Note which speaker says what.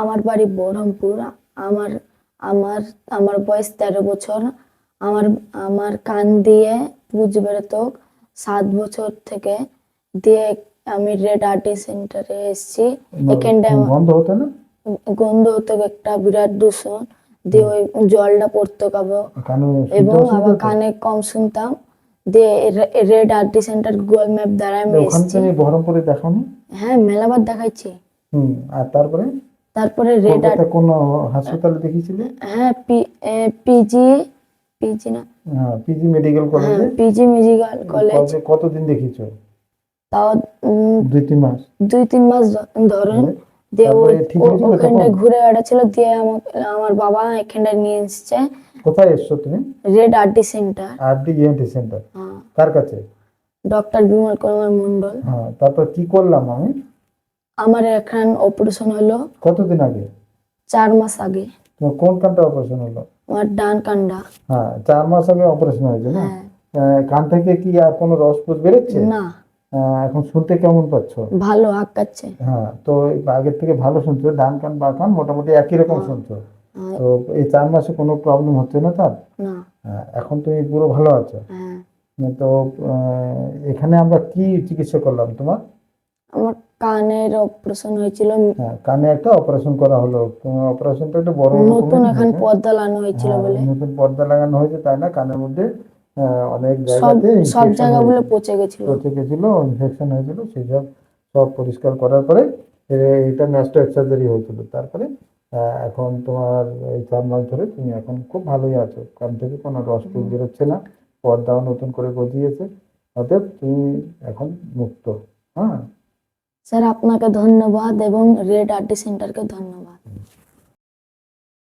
Speaker 1: আমার বাড়ি বহরমপুর। আমার আমার আমার বয়স তেরো বছর। আমার আমার কান দিয়ে পুজ বেরোতো সাত বছর থেকে। দিয়ে আমি রেড আর্টি সেন্টারে এসেছি।
Speaker 2: হতো না?
Speaker 1: গন্ধ হতো একটা বিরাট দূষণ। দিয়ে ওই জলটা পড়তো কাবো। এবং আবার কানে কম শুনতাম। দিয়ে রেড আর্টি সেন্টার গুগল ম্যাপ দ্বারা আমি এসেছি।
Speaker 2: থেকে বহরমপুরে দেখানো
Speaker 1: হ্যাঁ মেলাবার দেখাইছি।
Speaker 2: হুম আর তারপরে?
Speaker 1: তারপরে রেড
Speaker 2: কলকাতা কোন হাসপাতালে দেখিয়েছিলে?
Speaker 1: হ্যাঁ পিজি পিজি না।
Speaker 2: হ্যাঁ পিজি মেডিকেল
Speaker 1: হ্যাঁ
Speaker 2: কলেজে
Speaker 1: পিজি মেডিকেল কলেজ
Speaker 2: কতদিন দেখিয়েছো?
Speaker 1: তাও
Speaker 2: দুই তিন মাস।
Speaker 1: দুই তিন মাস ধরুন।
Speaker 2: হ্যাঁ।
Speaker 1: দিয়ে ঘুরে বেড়াচ্ছিল দিয়ে আমাকে আমার বাবা এখানটায় নিয়ে এসছে।
Speaker 2: কোথায় এসছো তুমি?
Speaker 1: রেড আর্টি সেন্টার।
Speaker 2: আর ইএনটি সেন্টার।
Speaker 1: হ্যাঁ।
Speaker 2: কার কাছে?
Speaker 1: ডক্টর বিমল কুমার মন্ডল
Speaker 2: হ্যাঁ তারপর কি করলাম আমি?
Speaker 1: আমার এখন অপারেশন হলো
Speaker 2: কতদিন আগে?
Speaker 1: চার মাস আগে।
Speaker 2: তোমার কোন কানটা অপারেশন হলো?
Speaker 1: আমার ডান কানটা।
Speaker 2: হ্যাঁ চার মাস আগে অপারেশন হয়েছে না?
Speaker 1: হ্যাঁ।
Speaker 2: কান থেকে কি আর কোনো রস ফুস বেরোচ্ছে?
Speaker 1: না।
Speaker 2: এখন শুনতে কেমন পাচ্ছ?
Speaker 1: ভালো আঁকাচ্ছে
Speaker 2: হ্যাঁ তো আগের থেকে ভালো শুনছো ডান কান বা কান মোটামুটি একই রকম শুনছো।
Speaker 1: হ্যাঁ,
Speaker 2: তো এই চার মাসে কোনো প্রবলেম হচ্ছে না তার?
Speaker 1: না।
Speaker 2: হ্যাঁ, এখন তুমি পুরো ভালো আছো?
Speaker 1: হ্যাঁ।
Speaker 2: তো এখানে আমরা কি চিকিৎসা করলাম তোমার?
Speaker 1: আমার কানের অপারেশন হয়েছিল।
Speaker 2: হ্যাঁ কানে একটা অপারেশন করা হলো। অপারেশনটা একটু বড়
Speaker 1: নতুন এখন পর্দা লাগানো হয়েছিল
Speaker 2: হ্যাঁ,
Speaker 1: বলে।
Speaker 2: নতুন পর্দা লাগানো হয়েছে তাই না? কানের মধ্যে অনেক জায়গাতে
Speaker 1: সব জায়গাগুলো পচে গেছিল।
Speaker 2: পচে গেছিল ইনফেকশন হয়েছিল সেই সব সব পরিষ্কার করার পরে এটা ন্যাস্টো সার্জারি হয়েছিল। তারপরে এখন তোমার এই চার মাস ধরে তুমি এখন খুব ভালোই আছো। কান থেকে কোনো রস বেরোচ্ছে না। পর্দাও নতুন করে গজিয়েছে। অতএব তুমি এখন মুক্ত। হ্যাঁ?
Speaker 1: স্যার আপনাকে ধন্যবাদ এবং রেড আর্টি সেন্টারকে ধন্যবাদ